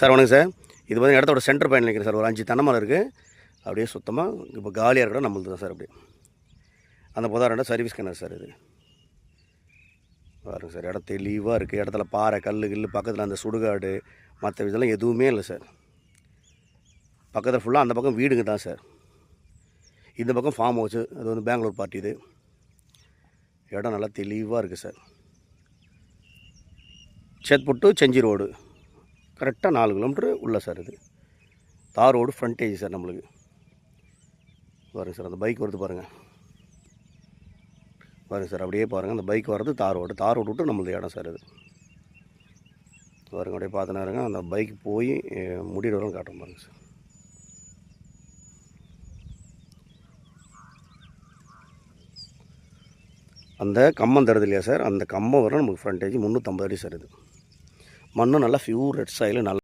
Sir வணக்கம் sir. இது வந்து இடத்தோட சென்டர் பாயிண்ட் நினைக்கிறேன் சார். ஒரு அஞ்சு தென்னை மரம் இருக்குது அப்படியே சுத்தமாக இப்போ காலியாக இருக்கிற நம்மளுது தான் சார் அப்படியே. அந்த புதாரண்ட சர்வீஸ் கிணறு சார் இது. பாருங்கள் சார் இடம் தெளிவாக இருக்குது இடத்துல பாறை கல் கில் பக்கத்தில் அந்த சுடுகாடு மற்ற இதெல்லாம் எதுவுமே இல்லை சார். பக்கத்தில் ஃபுல்லாக அந்த பக்கம் வீடுங்க தான் சார். இந்த பக்கம் ஃபார்ம் ஹவுஸு அது வந்து பெங்களூர் பார்ட்டி இது. இடம் நல்லா தெளிவாக இருக்குது சார். சேத்புட்டு செஞ்சி ரோடு. கரெக்டாக நாலு கிலோமீட்ரு உள்ளே சார் இது. தார் ரோடு ஃப்ரண்டேஜ் சார் நம்மளுக்கு. வரும் சார் அந்த பைக் வருது பாருங்கள் வரும் சார் அப்படியே பாருங்கள் அந்த பைக் வர்றது தார் ரோடு. தார் ரோடு விட்டு நம்மளது இடம் சார் இது. பாருங்க அப்படியே பார்த்துனா இருங்க அந்த பைக் போய் அஹ், காட்டும் பாருங்கள் சார். அந்த கம்பம் தருது இல்லையா சார்? அந்த கம்பம் வர நமக்கு ஃப்ரண்டேஜ் முந்நூற்றம்பது அடி சார் இது. மண்ணும் நல்லா ஃபியூர் ரெட் சாயில் நல்லா